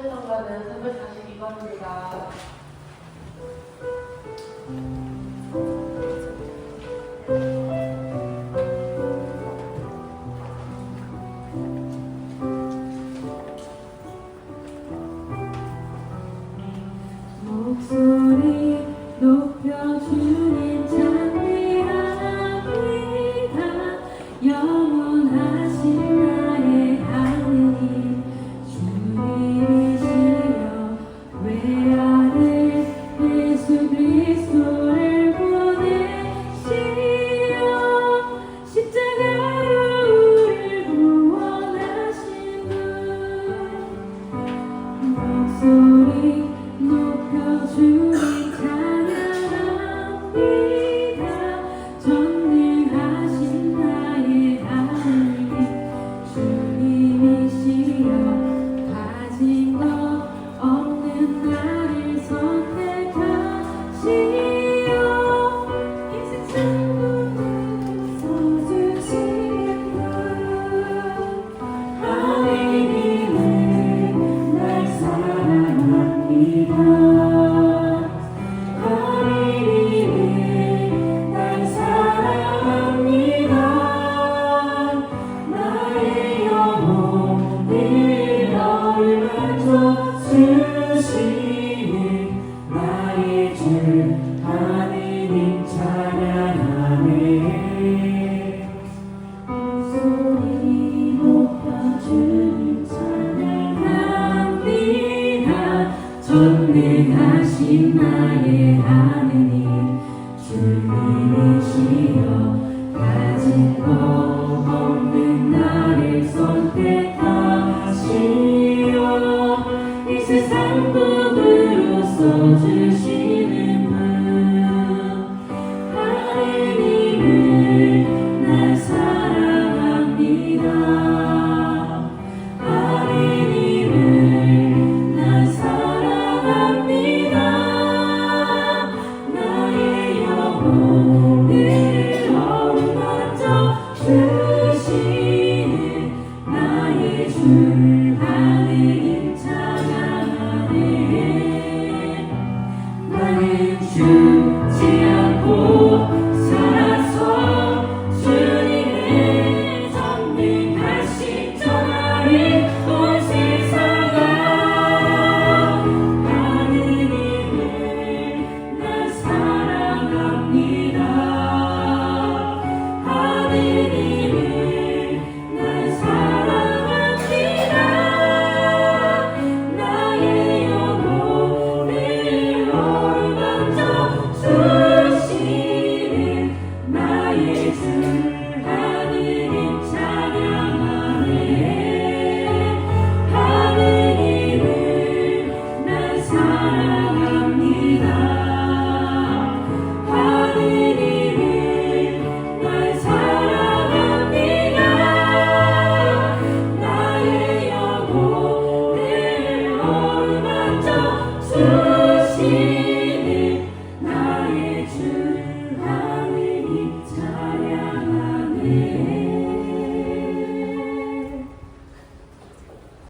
출제 정답은 342번입니다. Happy. 전능하신 나의 하느님 주님이 주 지어 time.